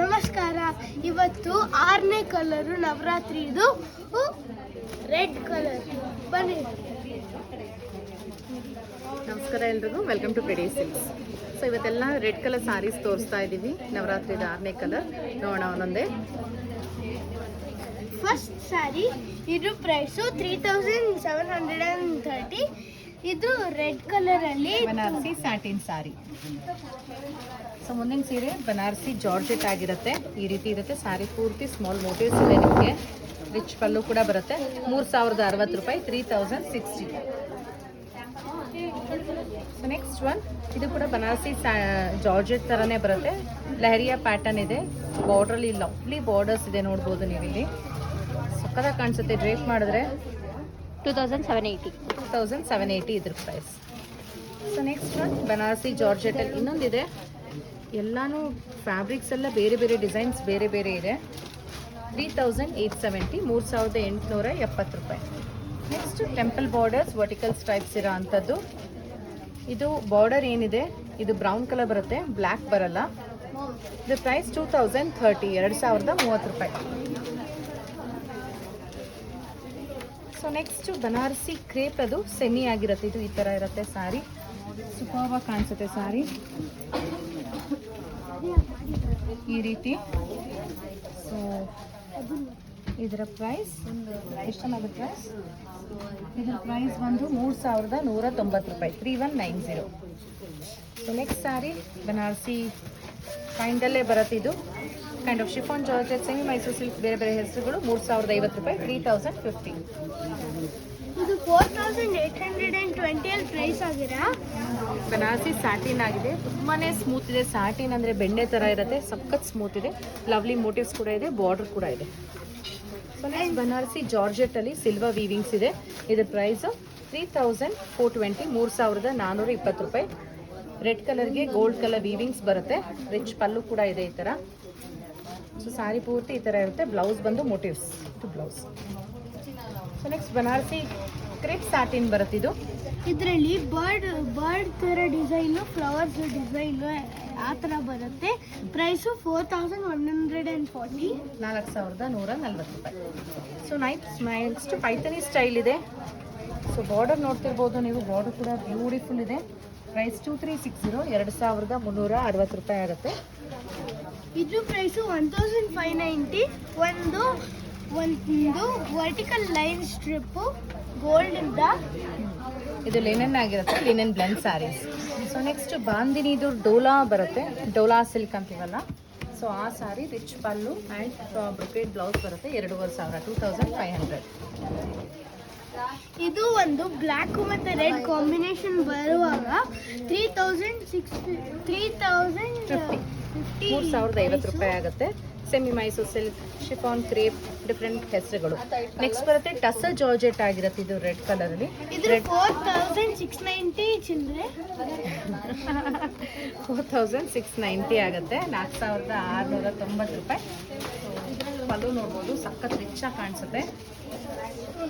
ನಮಸ್ಕಾರ. ಇವತ್ತು ಆರನೇ ಕಲರು ನವರಾತ್ರಿದು. Red colour. ಬನ್ನಿ. ನಮಸ್ಕಾರ ಎಲ್ರಿಗೂ. Welcome to Preddy silks so ಇವತ್ತೆಲ್ಲ ರೆಡ್ ಕಲರ್ ಸಾರೀಸ್ ತೋರಿಸ್ತಾ ಇದ್ದೀವಿ ನವರಾತ್ರಿದ ಆರನೇ ಕಲರ್. ನೋಡೋಣ ಒಂದೊಂದೇ. ಫಸ್ಟ್ ಸ್ಯಾರಿ ಇದು price three thousand seven hundred and thirty ಇದು ರೆಡ್ ಕಲರ್ ಅಲ್ಲಿ ಬನಾರಸಿ ಸ್ಯಾಟಿನ್ ಸಾರಿ ಸೊ ಮುಂದಿನ ಸೀರೆ ಬನಾರಸಿ ಜಾರ್ಜೆಟ್ ಆಗಿರುತ್ತೆ. ಈ ರೀತಿ ಇರುತ್ತೆ. ಸಾರಿ ಪೂರ್ತಿ ಸ್ಮಾಲ್ ಮೋಟಿವ್ಸ್ ಇದೆ ನಿಮಗೆ. ರಿಚ್ ಪಲ್ಲು ಕೂಡ ಬರುತ್ತೆ. ಮೂರು ಸಾವಿರದ ಅರವತ್ತು ರೂಪಾಯಿ three thousand sixty so next one ಇದು ಕೂಡ ಬನಾರಸಿ ಜಾರ್ಜೆಟ್ ಥರನೇ ಬರುತ್ತೆ. ಲಹರಿಯಾ ಪ್ಯಾಟರ್ನ್ ಇದೆ. ಬಾರ್ಡ್ರಲ್ಲಿ ಲವ್ಲಿ ಬಾರ್ಡರ್ಸ್ ಇದೆ ನೋಡ್ಬೋದು ನೀವು ಇಲ್ಲಿ ಸಕ್ಕದಾಗಿ ಕಾಣಿಸುತ್ತೆ. ಡ್ರೇಪ್ ಮಾಡಿದ್ರೆ. Two thousand seven eighty. Thousand seven eighty ಇದ್ರ price so next one Banarasi ಜಾರ್ಜೆಟಲ್ಲಿ ಇನ್ನೊಂದಿದೆ. ಎಲ್ಲಾನು ಫ್ಯಾಬ್ರಿಕ್ಸ್ ಎಲ್ಲ ಬೇರೆ ಬೇರೆ ಡಿಸೈನ್ಸ್ ಬೇರೆ ಬೇರೆ ಇದೆ. ತ್ರೀ ತೌಸಂಡ್ ಏಯ್ಟ್ ಸೆವೆಂಟಿ ಮೂರು ಸಾವಿರದ ಎಂಟುನೂರ ಎಪ್ಪತ್ತು ರೂಪಾಯಿ. Next temple borders vertical stripes ಇರೋ ಅಂಥದ್ದು. ಇದು ಬಾರ್ಡರ್ ಏನಿದೆ? ಇದು ಬ್ರೌನ್ ಕಲರ್ ಬರುತ್ತೆ ಬ್ಲ್ಯಾಕ್ ಬರಲ್ಲ. ಇದು ಪ್ರೈಸ್ ಟೂ ತೌಸಂಡ್ ಥರ್ಟಿ ಎರಡು ಸಾವಿರದ ಮೂವತ್ತು ರೂಪಾಯಿ. ಸೊ ನೆಕ್ಸ್ಟ್ ಬನಾರಸಿ ಕ್ರೇಪ್ ಅದು ಸೆಮಿ ಆಗಿರುತ್ತೆ. ಇದು ಈ ಥರ ಇರುತ್ತೆ ಸಾರಿ. ಸೂಪರ್ವಾಗಿ ಕಾಣಿಸುತ್ತೆ ಸಾರಿ. ಈ ರೀತಿ. ಸೊ ಇದರ ಪ್ರೈಸ್ ಎಷ್ಟನ್ನಾಗುತ್ತೆ ಪ್ರೈಸ್ ಇದರ ಪ್ರೈಸ್ ಬಂದು ಮೂರು ಸಾವಿರದ ನೂರ ತೊಂಬತ್ತು ರೂಪಾಯಿ. Three one nine zero so next sari Banarasi ಕೈಂಡಲ್ಲೇ ಬರುತ್ತೆ ಇದು. Kind of chiffon georgette semi Mysuru silk ಬೇರೆ ಬೇರೆ ಹೆಸರುಗಳು ಮೂರು ಸಾವಿರದ ಐವತ್ತು ರೂಪಾಯಿ ತ್ರೀ ತೌಸಂಡ್ ಫಿಫ್ಟಿ ಇದು four thousand eight hundred and ಟ್ವೆಂಟಿಯಲ್ಲಿ price ಆಗಿರಾ? ಬನಾರಸಿ ಸ್ಯಾಟಿನ್ ಆಗಿದೆ. ತುಂಬಾ ಸ್ಮೂತ್ ಇದೆ. ಸ್ಯಾಟಿನ್ ಅಂದರೆ ಬೆಣ್ಣೆ ಥರ ಇರುತ್ತೆ. ಸಖತ್ ಸ್ಮೂತ್ ಇದೆ. ಲವ್ಲಿ ಮೋಟಿವ್ಸ್ ಕೂಡ ಇದೆ. ಬಾರ್ಡರ್ ಕೂಡ ಇದೆ. ಬನಾರಸಿ ಜಾರ್ಜೆಟಲ್ಲಿ ಸಿಲ್ವರ್ ವೀವಿಂಗ್ಸ್ ಇದೆ. ಇದರ price three thousand four twenty ಮೂರು ಸಾವಿರದ ನಾನ್ನೂರ ಇಪ್ಪತ್ತು ರೂಪಾಯಿ. ರೆಡ್ ಕಲರ್ಗೆ ಗೋಲ್ಡ್ ಕಲರ್ ವೀವಿಂಗ್ಸ್ ಬರುತ್ತೆ. ರಿಚ್ ಪಲ್ಲು ಕೂಡ ಇದೆ ಈ ಥರ ಸೊ ಸಾರಿ ಪೂರ್ತಿ ಈ ಥರ ಇರುತ್ತೆ ಬ್ಲೌಸ್ ಬಂದು ಮೋಟಿವ್ಸ್ ಇದು blouse so next Banarasi crepe satin ಬರುತ್ತೆ ಇದು ಇದರಲ್ಲಿ ಬರ್ಡ್ ಬರ್ಡ್ ಥರ ಡಿಸೈನು ಫ್ಲವರ್ಸ್ ಡಿಸೈನು ಆ ಥರ ಬರುತ್ತೆ. Price four thousand one hundred and forty ನಾಲ್ಕು ಸಾವಿರದ ನೂರ ನಲ್ವತ್ತು ರೂಪಾಯಿ. So night next Paithani style ಇದೆ. ಸೊ ಬಾರ್ಡರ್ ನೋಡ್ತಿರ್ಬೋದು ನೀವು. ಬಾರ್ಡರ್ ಕೂಡ ಬ್ಯೂಟಿಫುಲ್ ಇದೆ. Price two three six zero ಎರಡು ಸಾವಿರದ ಮುನ್ನೂರ ಅರವತ್ತು ರೂಪಾಯಿ ಆಗುತ್ತೆ. ಇದು price one thousand five ninety ಒಂದು ಒಂದು ವರ್ಟಿಕಲ್ ಲೈನ್ ಸ್ಟ್ರಿಪ್ ಗೋಲ್ಡ್ ಇಂದ. ಇದು ಲಿನನ್ ಆಗಿರುತ್ತೆ linen blend saris so next ಬಾಂದಿನಿದು Dola ಬರುತ್ತೆ, ಡೋಲಾ ಸಿಲ್ಕ್ ಅಂತೀವಲ್ಲ. ಸೊ ಆ sari rich pallu and brocade blouse ಬರುತ್ತೆ, ಎರಡೂವರೆ ಸಾವಿರ ಟೂ ತೌಸಂಡ್ ಫೈವ್ ಹಂಡ್ರೆಡ್ ಇದು ಒಂದು ಬ್ಲ್ಯಾಕ್ ಮತ್ತು ರೆಡ್ ಕಾಂಬಿನೇಷನ್ ಬರುವಾಗ three thousand six three thousand fifty ಮೂರು ಸಾವಿರದ ಐವತ್ತು ರೂಪಾಯಿ ಆಗುತ್ತೆ. Semi Mysuru silk chiffon crepe different ಹೆಸರುಗಳು. ನೆಕ್ಸ್ಟ್ ಬರುತ್ತೆ ಟಸಲ್ ಜಾರ್ಜೆಟ್ ಆಗಿರುತ್ತೆ ಇದು ರೆಡ್ ಕಲರ್ ಅಲ್ಲಿ. ಫೋರ್ ತೌಸಂಡ್ ಸಿಕ್ಸ್ ನೈಂಟಿ ಚಿಲ್ಲರೆ ಫೋರ್ ತೌಸಂಡ್ ಸಿಕ್ಸ್ ನೈಂಟಿ ಆಗುತ್ತೆ. ನಾಲ್ಕು ಸಾವಿರದ ಆರುನೂರ ತೊಂಬತ್ತು ರೂಪಾಯಿ. ಪಲ್ಲು ನೋಡ್ಬೋದು. ಸಖತ್ ರಿಚಾಗಿ ಕಾಣಿಸುತ್ತೆ.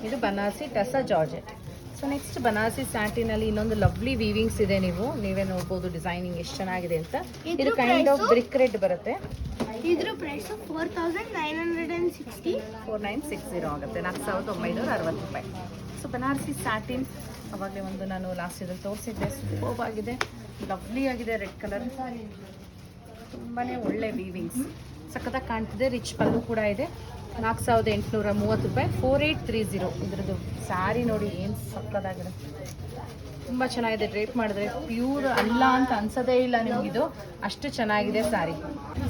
ಇದು Banarasi ಟಸ georgette. So next Banarasi ಸ್ಯಾಟಿನಲ್ಲಿ ಇನ್ನೊಂದು ಲವ್ಲಿ ವೀವಿಂಗ್ಸ್ ಇದೆ ನೀವು. ನೀವೇ ನೋಡ್ಬೋದು ಡಿಸೈನಿಂಗ್ ಎಷ್ಟು ಚೆನ್ನಾಗಿದೆ ಅಂತ. ಇದು ಕೈಂಡ್ ಆಫ್? ಬ್ರಿಕ್ ರೆಡ್ ಬರುತ್ತೆ. ಇದ್ರ price four thousand nine hundred and sixty four nine six zero ಆಗುತ್ತೆ. ನಾಲ್ಕು ಸಾವಿರದ ಒಂಬೈನೂರ ಅರವತ್ತು ರೂಪಾಯಿ. ಸೊ ಬನಾರಸಿ ಸ್ಯಾಟಿನ್ ಅವಾಗಲೇ ಒಂದು ನಾನು ಲಾಸ್ಟ್ ಇದ್ರಲ್ಲಿ ತೋರಿಸಿದ್ದೆ. ಸೂಪರ್ ಆಗಿದೆ. ಲವ್ಲಿ ಆಗಿದೆ. ರೆಡ್ ಕಲರ್ ತುಂಬಾ ಒಳ್ಳೆ ವೀವಿಂಗ್ಸ್ ಸಖತ್ತಾಗಿ ಕಾಣ್ತಿದೆ. ರಿಚ್ ಪಲ್ಲು ಕೂಡ ಇದೆ. ನಾಲ್ಕು ಸಾವಿರದ ಎಂಟುನೂರ ಮೂವತ್ತು ರೂಪಾಯಿ ಫೋರ್ ಏಯ್ಟ್ ತ್ರೀ ಜೀರೋ ಇದ್ರದ್ದು ಸ್ಯಾರಿ ನೋಡಿ ಏನು ಸಕ್ಕದಾಗಿದೆ ತುಂಬ ಚೆನ್ನಾಗಿದೆ, ಡ್ರೇಪ್ ಮಾಡಿದ್ರೆ ಪ್ಯೂರ್ ಅಲ್ಲ ಅಂತ ಅನ್ಸೋದೇ ಇಲ್ಲ ನಿಮಗಿದು ಅಷ್ಟು ಚೆನ್ನಾಗಿದೆ ಸ್ಯಾರಿ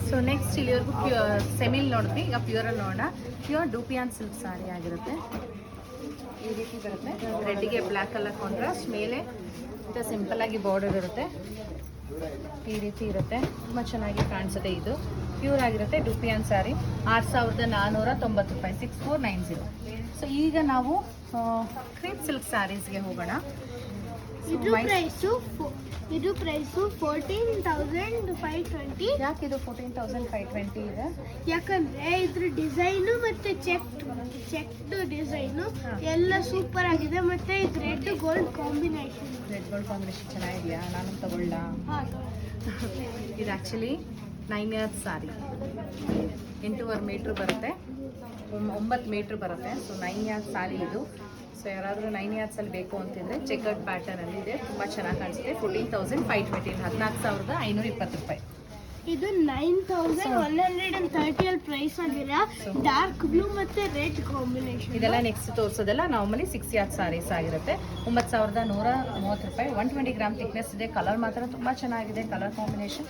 ಸೊ ನೆಕ್ಸ್ಟ್ ಇಲ್ಲಿವರೆಗೂ ಪ್ಯೂ ಸೆಮಿಲ್ ನೋಡಿದ್ವಿ ಈಗ ಪ್ಯೂರಲ್ಲಿ ನೋಡೋಣ. ಪ್ಯೂರ್ ಡೂಪಿಯಾನ್ ಸಿಲ್ಕ್ ಸ್ಯಾರಿ ಆಗಿರುತ್ತೆ. ಈ ರೀತಿ ಬರುತ್ತೆ. ರೆಡ್ಡಿಗೆ ಬ್ಲ್ಯಾಕ್ ಕಲರ್ ಕಾಂಟ್ರಾಸ್ಟ್ ಮೇಲೆ ಸಿಂಪಲ್ ಆಗಿ ಬಾರ್ಡರ್ ಇರುತ್ತೆ. ಈ ರೀತಿ ಇರುತ್ತೆ. ತುಂಬ ಚೆನ್ನಾಗಿ ಕಾಣಿಸುತ್ತೆ ಇದು. ಪ್ಯೂರ್ ಆಗಿರುತ್ತೆ ಡುಪಿಯನ್ ಸ್ಯಾರಿ ಆರು ಸಾವಿರದ ನಾನ್ನೂರ ತೊಂಬತ್ತು ರೂಪಾಯಿ six four nine zero so ಈಗ ನಾವು ಕ್ರೀಮ್ ಸಿಲ್ಕ್ ಸ್ಯಾರೀಸ್ಗೆ ಹೋಗೋಣ. ಇದು ಪ್ರೈಸು ಇದು price fourteen thousand five twenty ಯಾಕೆ ಇದು ಫೋರ್ಟೀನ್ ತೌಸಂಡ್ ಫೈವ್ ಟ್ವೆಂಟಿ ಇದೆ? ಯಾಕಂದ್ರೆ ಇದ್ರ ಡಿಸೈನು ಮತ್ತೆ ಚೆಕ್ ಚೆಕ್ಡ್ ಡಿಸೈನು ಎಲ್ಲ ಸೂಪರ್ ಆಗಿದೆ ಮತ್ತೆ ಇದು red gold combination red gold combination ಚೆನ್ನಾಗಿದೆಯಾ? ನಾನು ತಗೊಳ್ಳ. ಇದು ಆ್ಯಕ್ಚುಲಿ ನೈನ್ ಇಯರ್ಸ್ ಸಾರಿ. ಎಂಟೂವರೆ ಮೀಟ್ರ್ ಬರುತ್ತೆ. ಒಂಬ- ಒಂಬತ್ತು ಮೀಟ್ರ್ ಬರುತ್ತೆ. ಸೊ ನೈನ್ ಇಯರ್ಸ್ ಸಾರಿ ಇದು. ಸೊ ಯಾರಾದರೂ ನೈನ್ ಇಯರ್ಸಲ್ಲಿ ಬೇಕು ಅಂತಿದ್ರೆ ಪ್ಯಾಟರ್ನ್ ಪ್ಯಾಟರ್ನಲ್ಲಿ ಇದೆ. ತುಂಬ ಚೆನ್ನಾಗಿ ಕಾಣಿಸುತ್ತೆ ಫೋರ್ಟೀನ್ ತೌಸಂಡ್ ಫೈವ್ ಟ್ವೆಂಟಿ ಹದಿನಾಲ್ಕು ಸಾವಿರದ ಐನೂರ ಇಪ್ಪತ್ತು ರೂಪಾಯಿ. ಇದು nine thousand one hundred and thirty ಅಲ್ಲಿ ಪ್ರೈಸ್ ಆಗಿರ ಡಾರ್ಕ್ ಬ್ಲೂ ಮತ್ತೆ ರೆಡ್ ಕಾಂಬಿನೇಷನ್ ಇದೆಲ್ಲ ನೆಕ್ಸ್ಟ್ ತೋರಿಸೋದೆಲ್ಲ ನಾರ್ಮಲಿ ಸಿಕ್ಸ್ ಇಯರ್ ಸಾರೀಸ್ ಆಗಿರುತ್ತೆ. ಒಂಬತ್ತು ಸಾವಿರದ ನೂರ ಮೂವತ್ತು ರೂಪಾಯಿ. ಒನ್ ಟ್ವೆಂಟಿ ಗ್ರಾಮ್ ಥಿಕ್ನೆಸ್ ಇದೆ. ಕಲರ್ ಮಾತ್ರ ತುಂಬ ಚೆನ್ನಾಗಿದೆ. ಕಲರ್ ಕಾಂಬಿನೇಷನ್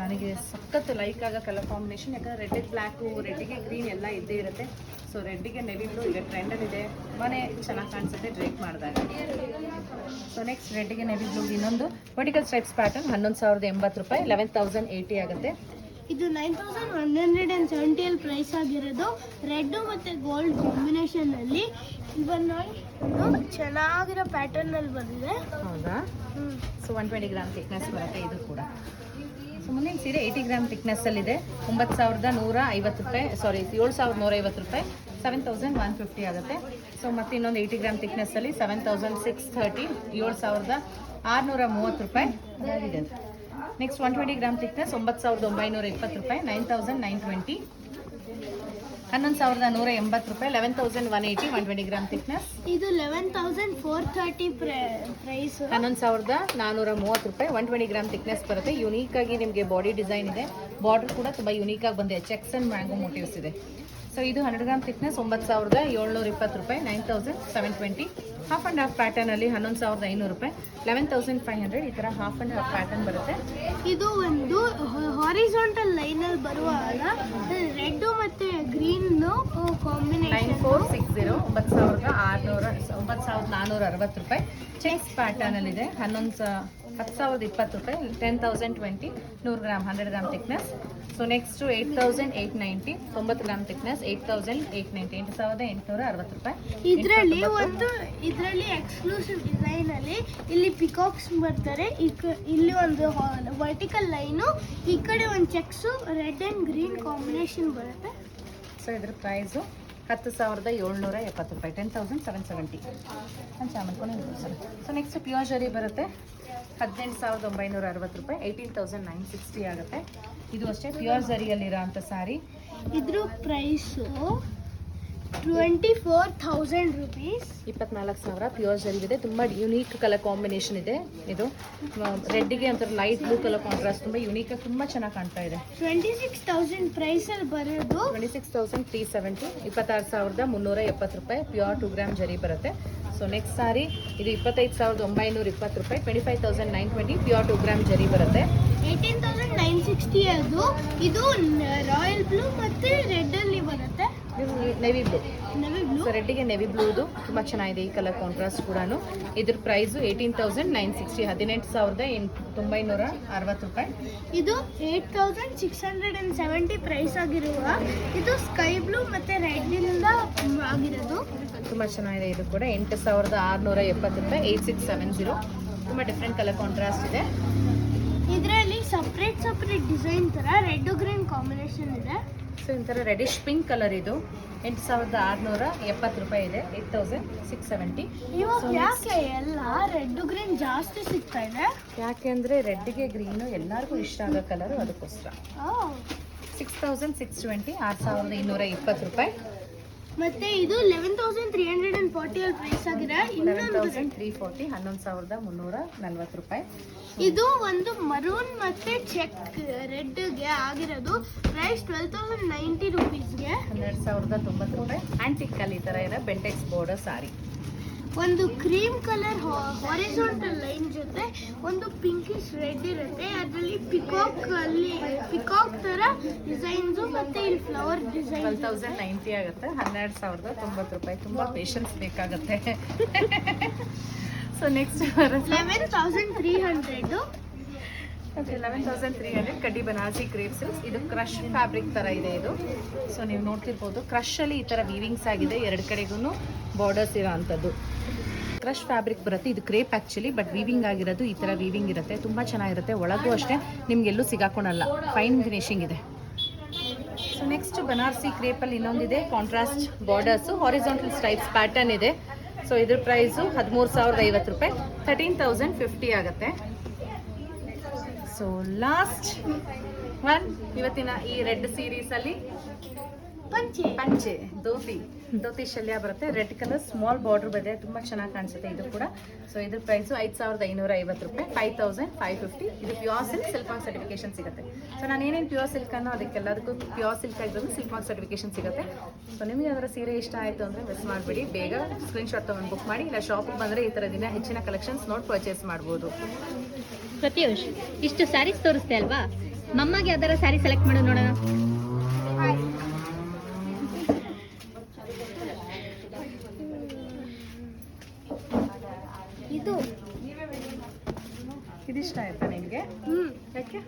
ನನಗೆ ಸಖತ್ ಲೈಕ್ ಆಗೋ ಕಲರ್ ಕಾಂಬಿನೇಷನ್ ಯಾಕಂದರೆ ರೆಡ್ಡಿಗೆ ಬ್ಲ್ಯಾಕು ರೆಡ್ಡಿಗೆ ಗ್ರೀನ್ ಎಲ್ಲ ಇದ್ದೇ ಇರುತ್ತೆ. ಸೊ ರೆಡ್ಡಿಗೆ ನೆವಿ ಬ್ಲೂ ಈಗ ಟ್ರೆಂಡಲ್ಲಿದೆ ಮನೆ ಚೆನ್ನಾಗಿ ಕಾಣಿಸುತ್ತೆ ಡ್ರೇಕ್ ಮಾಡಿದಾಗ. ಸೊ ನೆಕ್ಸ್ಟ್ ರೆಡ್ಡಿಗೆ ನೆವಿ ಬ್ಲೂ ಇನ್ನೊಂದು ವರ್ಟಿಕಲ್ ಸ್ಟ್ರೈಪ್ಸ್ ಪ್ಯಾಟರ್ನ್ ಹನ್ನೊಂದು ಸಾವಿರದ ಎಂಬತ್ತು ರೂಪಾಯಿ ಲೆವೆನ್ ತೌಸಂಡ್ ಏಯ್ಟಿ ಆಗುತ್ತೆ. ಇದು nine thousand one hundred and seventy ಅಲ್ಲಿ ಪ್ರೈಸ್ ಆಗಿರೋದು. ರೆಡ್ಡು ಮತ್ತು ಗೋಲ್ಡ್ ಕಾಂಬಿನೇಷನ್ ಅಲ್ಲಿ ಇವನ್ ನೋಡಿ ಚೆನ್ನಾಗಿರೋ ಪ್ಯಾಟರ್ನಲ್ಲಿ ಬಂದಿದೆ. ಹೌದಾ. So one twenty gram thickness ಬರುತ್ತೆ ಇದು ಕೂಡ. ಮುಂದಿನ ಸೀರೆ ಏಯ್ಟಿ ಗ್ರಾಮ್ ಥಿಕ್ನೆಸ್ಸಲ್ಲಿದೆ ಒಂಬತ್ತು ಸಾವಿರದ ನೂರ ಐವತ್ತು ರೂಪಾಯಿ ಸಾರಿ ಏಳು ಸಾವಿರದ ನೂರ ಐವತ್ತು ರೂಪಾಯಿ. ಸೆವೆನ್ ತೌಸಂಡ್ ಒನ್ ಫಿಫ್ಟಿ ಆಗುತ್ತೆ. ಸೊ ಮತ್ತೆ ಇನ್ನೊಂದು ಏಯ್ಟಿ ಗ್ರಾಮ್ ಥಿಕ್ನೆಸ್ಸಲ್ಲಿ ಸೆವೆನ್ ತೌಸಂಡ್ ಸಿಕ್ಸ್ ಥರ್ಟಿ ಏಳು ಸಾವಿರದ ಆರುನೂರ ಮೂವತ್ತು ರೂಪಾಯಿ. ಇದೆ next one twenty gram thickness ಒಂಬತ್ತು ಸಾವಿರದ ಒಂಬೈನೂರ ಇಪ್ಪತ್ತು ರೂಪಾಯಿ ನೈನ್ ತೌಸಂಡ್ ನೈನ್ ಟ್ವೆಂಟಿ ಹನ್ನೊಂದು ಸಾವಿರದ ನೂರ ಎಂಬತ್ತು ರೂಪಾಯಿ eleven thousand one eighty one twenty gram thickness ಇದು eleven thousand four thirty price ಹನ್ನೊಂದು ಸಾವಿರದ ನಾನ್ನೂರ ಮೂವತ್ತು ರೂಪಾಯಿ ಒನ್ ಟ್ವೆಂಟಿ ಗ್ರಾಮ್ ತಿಕ್ನೆಸ್ ಬರುತ್ತೆ. ಯುನೀಕ್ ಆಗಿ ನಿಮಗೆ ಬಾಡಿ ಡಿಸೈನ್ ಇದೆ. ಬಾರ್ಡರ್ ಕೂಡ ತುಂಬ ಯುನೀಕ್ ಆಗಿ ಬಂದಿದೆ. ಚೆಕ್ಸ್ ಅಂಡ್ ಮ್ಯಾಂಗೋ ಮೋಟಿವ್ಸ್ ಇದೆ. ಸೊ ಇದು ಹಂಡ್ರೆಡ್ ಗ್ರಾಮ್ ತಿಕ್ನೆಸ್ ಒಂಬತ್ತು ಸಾವಿರದ ಏಳ್ನೂರ ಇಪ್ಪತ್ತು ರೂಪಾಯಿ nine thousand seven twenty half and half ಪ್ಯಾಟರ್ನಲ್ಲಿ ಹನ್ನೊಂದು ಸಾವಿರದ ಐನೂರು ರೂಪಾಯಿ. ಲೆವೆನ್ ತೌಸಂಡ್ ಫೈವ್ ಹಂಡ್ರೆಡ್ ಈ ಥರ ಹಾಫ್ ಆ್ಯಂಡ್ ಹಾಫ್ ಪ್ಯಾಟರ್ನ್ ಬರುತ್ತೆ. ಇದು ಒಂದು ಹಾರಿಸಾಂಟಲ್ ಲೈನಲ್ಲಿ ಬರುವಾಗ ರೆಡ್ ಮತ್ತೆ green nine combination four six zero ಒಂಬತ್ತು ಸಾವಿರದ ಆರುನೂರ ಒಂಬತ್ತು ಸಾವಿರದ ನಾನ್ನೂರ ಅರವತ್ತು ರೂಪಾಯಿ. ಚೆಕ್ಸ್ ಪ್ಯಾಟರ್ನಲ್ಲಿದೆ ಹನ್ನೊಂದು ಸ ಹತ್ತು ಸಾವಿರದ ಇಪ್ಪತ್ತು ರೂಪಾಯಿ ಟೆನ್ ತೌಸಂಡ್ ಟ್ವೆಂಟಿ ನೂರು gram hundred gram thickness so next eight thousand eight ninety ತೊಂಬತ್ತು gram thickness eight thousand eight ninety ಎಂಟು ಸಾವಿರದ ಎಂಟುನೂರ ಅರವತ್ತು ರೂಪಾಯಿ. ಇದರಲ್ಲಿ ಒಂದು ಇದರಲ್ಲಿ ಎಕ್ಸ್ಕ್ಲೂಸಿವ್ ಡಿಸೈನ್ ಅಲ್ಲಿ ಇಲ್ಲಿ ಪಿಕಾಕ್ಸ್ ಬರ್ತಾರೆ. ಇಲ್ಲಿ ಒಂದು ವರ್ಟಿಕಲ್ ಲೈನು ಈ ಕಡೆ ಒಂದು checks red and green combination ಬರುತ್ತೆ. ಸೊ ಇದ್ರ ಪ್ರೈಸು ಹತ್ತು ಸಾವಿರದ ಏಳ್ನೂರ ಎಪ್ಪತ್ತು ರೂಪಾಯಿ ಟೆನ್ ತೌಸಂಡ್ ಸೆವೆನ್ ಸೆವೆಂಟಿ ನಾನು ಚಾಮಲ್ಕೊಂಡು sir. So next pure zari ಬರುತ್ತೆ. ಹದಿನೆಂಟು ಸಾವಿರದ ಒಂಬೈನೂರ ಅರವತ್ತು ರೂಪಾಯಿ ಏಯ್ಟೀನ್ ತೌಸಂಡ್ ನೈನ್ ಸಿಕ್ಸ್ಟಿ ಆಗುತ್ತೆ. ಇದು ಅಷ್ಟೇ ಪ್ಯೂರ್ ಜರಿಯಲ್ಲಿರೋ ಅಂಥ ಸಾರಿ ಇದ್ರ price twenty four thousand rupees ಇಪ್ಪತ್ನಾಲ್ಕು ಸಾವಿರ ಪ್ಯೂರ್ ಜರಿ ಇದೆ. ತುಂಬ ಯುನೀಕ್ ಕಲರ್ ಕಾಂಬಿನೇಷನ್ ಇದೆ ಇದು. ರೆಡ್ಡಿಗೆ ಒಂಥರ ಲೈಟ್ ಬ್ಲೂ ಕಲರ್ ಕಾಂಟ್ರಾಸ್ಟ್ ತುಂಬ ಯುನೀಕ್ ತುಂಬ ಚೆನ್ನಾಗಿ ಕಾಣ್ತಾ ಇದೆ. ಟ್ವೆಂಟಿ ಸಿಕ್ಸ್ ತೌಸಂಡ್ ಪ್ರೈಸಲ್ಲಿ ಬರೋದು. Twenty six thousand three seventy ಇಪ್ಪತ್ತಾರು ಸಾವಿರದ ಮುನ್ನೂರ ಎಪ್ಪತ್ತು ರೂಪಾಯಿ ಪ್ಯೂರ್ ಟು ಗ್ರಾಮ್ ಜರಿ ಬರುತ್ತೆ. ಸೊ ನೆಕ್ಸ್ಟ್ ಸಾರಿ ಇದು ಇಪ್ಪತ್ತೈದು ಸಾವಿರದ ಒಂಬೈನೂರ ಇಪ್ಪತ್ತು ರೂಪಾಯಿ twenty five thousand nine twenty pure two gram zari ಬರುತ್ತೆ ಏಯ್ಟೀನ್ ತೌಸಂಡ್ ನೈನ್ ಸಿಕ್ಸ್ಟಿ ಅದು. ಇದು ರಾಯಲ್ ಬ್ಲೂ ಮತ್ತು red navy blue navy blue so ರೆಡ್ಡಿಗೆ navy ಬ್ಲೂದು ತುಂಬ ಚೆನ್ನಾಗಿದೆ ಈ ಕಲರ್ ಕಾಂಟ್ರಾಸ್ಟ್ ಕೂಡ ಇದ್ರ price eighteen thousand nine sixty ಹದಿನೆಂಟು ಸಾವಿರದ ತೊಂಬೈನೂರ ಅರವತ್ತು ರೂಪಾಯಿ. ಇದು eight thousand six hundred and seventy price ಆಗಿರುವ ಇದು ಸ್ಕೈ ಬ್ಲೂ ಮತ್ತು ರೆಡ್ಡಿನಿಂದ ಆಗಿರೋದು. ತುಂಬ ಚೆನ್ನಾಗಿದೆ ಇದು ಕೂಡ. ಎಂಟು ಸಾವಿರದ ಆರುನೂರ ಎಪ್ಪತ್ತು ರೂಪಾಯಿ ಏಯ್ಟ್ ಸಿಕ್ಸ್ ಸೆವೆನ್ ಜೀರೋ ತುಂಬ ಡಿಫ್ರೆಂಟ್ ಕಲರ್ ಕಾಂಟ್ರಾಸ್ಟ್ ಇದೆ. ಇದರಲ್ಲಿ ಸಪ್ರೇಟ್ ಸಪ್ರೇಟ್ ಡಿಸೈನ್ ಥರ ರೆಡ್ ಗ್ರೀನ್ ಕಾಂಬಿನೇಷನ್ ಇದೆ. ಸೊ ಒಂಥರ ರೆಡಿಶ್ ಪಿಂಕ್ ಕಲರ್ ಇದು. ಎಂಟು ಸಾವಿರದ ಆರುನೂರ ಎಪ್ಪತ್ತು ರೂಪಾಯಿ ಇದೆ. Eight thousand six seventy. ಇವಾಗ ಯಾಕೆ ಎಲ್ಲ ರೆಡ್ ಗ್ರೀನ್ ಜಾಸ್ತಿ ಸಿಗ್ತಾ ಇದೆ? ಯಾಕೆ ಅಂದರೆ ರೆಡ್ಗೆ ಗ್ರೀನು ಎಲ್ಲರಿಗೂ ಇಷ್ಟ ಆಗೋ ಕಲರು ಅದಕ್ಕೋಸ್ಕರ. ಸಿಕ್ಸ್ ತೌಸಂಡ್ ಸಿಕ್ಸ್ ಟ್ವೆಂಟಿ ಆರು ಸಾವಿರದ ಇನ್ನೂರ ಇಪ್ಪತ್ತು ರೂಪಾಯಿ. ಮತ್ತೆ ಇದು eleven thousand three hundred and forty ಅಲ್ಲಿ ಪ್ರೈಸ್ ಆಗಿದೆ. ಲೆವೆನ್ ಇನ್ನೊಂದು ತೌಸಂಡ್ ತ್ರೀ ಫೋರ್ಟಿ ಹನ್ನೊಂದು ಸಾವಿರದ ಮುನ್ನೂರ ನಲ್ವತ್ತು ರೂಪಾಯಿ. ಇದು ಒಂದು ಮರೂನ್ ಮತ್ತೆ ಚೆಕ್ ರೆಡ್ಗೆ ಆಗಿರೋದು. ಪ್ರೈಸ್ ಟ್ವೆಲ್ ತೌಸಂಡ್ ನೈಂಟಿ ರುಪೀಸ್ಗೆ ಹನ್ನೆರಡು ಸಾವಿರದ ತೊಂಬತ್ತು ರೂಪಾಯಿ. ಆಂಟಿಕ್ ಕಲ್ ಈ ಥರ ಇರೋ ಬೆಂಟೆಕ್ಸ್ ಬೋರ್ಡರ್ ಸಾರಿ ಒಂದು ಕ್ರೀಮ್ ಕಲರ್ ಹಾರಿಜಾಂಟಲ್ ಲೈನ್ ಜೊತೆ ಒಂದು ಪಿಂಕಿಶ್ ರೆಡ್ ಇರುತ್ತೆ. ಅದರಲ್ಲಿ ಪಿಕಾಕ್ ಅಲ್ಲಿ ಪಿಕಾಕ್ ತರ ಡಿಸೈನ್ಸ್ ಮತ್ತೆ ಇಲ್ಲಿ flower design twelve thousand ninety ಆಗುತ್ತೆ. ಹನ್ನೆರಡು ಸಾವಿರದ ತೊಂಬತ್ತು ರೂಪಾಯಿ. ತುಂಬಾ ಪೇಷನ್ಸ್ ಬೇಕಾಗುತ್ತೆ. So next eleven thousand three hundred eleven thousand three hundred ಕಡ್ಡಿ ಬನಾರಸಿ ಕ್ರೇಪ್ ಇದು ಕ್ರಶ್ ಫ್ಯಾಬ್ರಿಕ್ ಥರ ಇದೆ ಇದು. ಸೊ ನೀವು ನೋಡ್ತಿರ್ಬೋದು ಕ್ರಶಲ್ಲಿ ಈ ಥರ ವೀವಿಂಗ್ಸ್ ಆಗಿದೆ. ಎರಡು ಕಡೆಗೂ ಬಾರ್ಡರ್ಸ್ ಇರೋ ಅಂಥದ್ದು ಕ್ರಶ್ ಫ್ಯಾಬ್ರಿಕ್ ಬರುತ್ತೆ. ಇದು ಕ್ರೇಪ್ ಆ್ಯಕ್ಚುಲಿ ಬಟ್ ವೀವಿಂಗ್ ಆಗಿರೋದು ಈ ಥರ ವೀವಿಂಗ್ ಇರುತ್ತೆ. ತುಂಬ ಚೆನ್ನಾಗಿರುತ್ತೆ. ಒಳಗೂ ಅಷ್ಟೇ, ನಿಮಗೆಲ್ಲೂ ಸಿಗಾಕೊಳಲ್ಲ. ಫೈನ್ ಫಿನಿಶಿಂಗ್ ಇದೆ. ಸೊ ನೆಕ್ಸ್ಟ್ ಬನಾರಸಿ ಕ್ರೇಪಲ್ಲಿ ಇನ್ನೊಂದಿದೆ. Contrast borders horizontal stripes pattern ಇದೆ. ಸೊ ಇದ್ರ ಪ್ರೈಸು ಹದಿಮೂರು ಸಾವಿರದ ಐವತ್ತು ರೂಪಾಯಿ. ತರ್ಟೀನ್ ತೌಸಂಡ್ ಫಿಫ್ಟಿ ಆಗುತ್ತೆ. ಸೊ ಲಾಸ್ಟ್ ಒನ್ ಇವತ್ತಿನ ಈ ರೆಡ್ ಸೀರೀಸ್ ಅಲ್ಲಿ ಪಂಚೆ. ಪಂಚೆ ಧೋತಿ. ಧೋತಿ ಶಲ್ಯ ಬರುತ್ತೆ. ರೆಡ್ ಕಲರ್ ಸ್ಮಾಲ್ ಬಾರ್ಡರ್ ಬಂದಿದೆ. ತುಂಬಾ ಚೆನ್ನಾಗಿ ಕಾಣಿಸುತ್ತೆ ಇದು ಕೂಡ. ಸೊ ಇದ್ರ ಪ್ರೈಸು ಐದು ಸಾವಿರದ ಐನೂರ ಐವತ್ತು ರೂಪಾಯಿ. ಫೈವ್ ತೌಸಂಡ್ ಫೈವ್ ಫಿಫ್ಟಿ ಇದು pure silk silk mark certification ಸಿಗುತ್ತೆ. ಸೊ ನಾನು ಏನೇನು ಪ್ಯೂರ್ ಸಿಲ್ಕ್ ಅನ್ನೋ ಅದಕ್ಕೆಲ್ಲದಕ್ಕೂ ಪ್ಯೂರ್ ಸಿಲ್ಕ್ ಆಗಿದ್ರು ಸಿಲ್ಕ್ ಮಾರ್ಕ್ ಸರ್ಟಿಫಿಕೇಶನ್ ಸಿಗುತ್ತೆ. ಸೊ ನಿಮಗೆ ಅದರ ಸೀರೆ ಇಷ್ಟ ಆಯಿತು ಅಂದರೆ ಮಿಸ್ ಮಾಡಬೇಡಿ. ಬೇಗ ಸ್ಕ್ರೀನ್ಶಾಟ್ ತೊಗೊಂಡು ಬುಕ್ ಮಾಡಿ. ಇಲ್ಲ ಶಾಪಿಗೆ ಬಂದರೆ ಈ ಥರ ದಿನ ಹೆಚ್ಚಿನ ಕಲೆಕ್ಷನ್ಸ್ ನೋಡಿ ಪರ್ಚೇಸ್ ಮಾಡ್ಬೋದು. ಪ್ರತ್ಯೂಷ್ ಇಷ್ಟು ಸ್ಯಾರೀಸ್ ತೋರಿಸ್ತೆ ಅಲ್ವಾ? ಮಮ್ಮಗೆ ಯಾವ್ದಾರ ಸ್ಯಾರಿ ಸೆಲೆಕ್ಟ್ ಮಾಡು ನೋಡೋಣ. ಇದು. ಇದಿಷ್ಟ ಆಯ್ತಾ? ಯಾಕೆ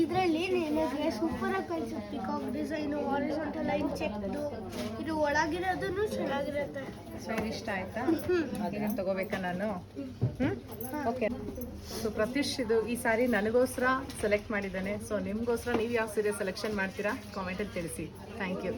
ಇದರಲ್ಲಿ ನಿನಗೆ ಸೂಪರಾಗಿ ಆಗಿ ಕಾಣಿಸುತ್ತೆ ಪಿಕಾಕ್ ಡಿಸೈನು ಹಾರಿಸೆಂಟಲ್ ಲೈನ್ ಚೆಕ್ದು ಇದು ಒಳಗಿರೋದನ್ನು ಚೆನ್ನಾಗಿರುತ್ತೆ. ಸೊ ಇದಿಷ್ಟ ಆಯ್ತಾ? ಅದನ್ನು ತಗೋಬೇಕಾ ನಾನು? ಹ್ಞೂ ಓಕೆ ಸೊ ಪ್ರತೀಶ್ ಇದು ಈ ಸಾರಿ ನನಗೋಸ್ಕರ ಸೆಲೆಕ್ಟ್ ಮಾಡಿದ್ದಾನೆ. ಸೊ ನಿಮಗೋಸ್ಕರ ನೀವು ಯಾವ ಸೀರೆ ಸೆಲೆಕ್ಷನ್ ಮಾಡ್ತೀರಾ? ಕಾಮೆಂಟಲ್ಲಿ ತಿಳಿಸಿ. Thank you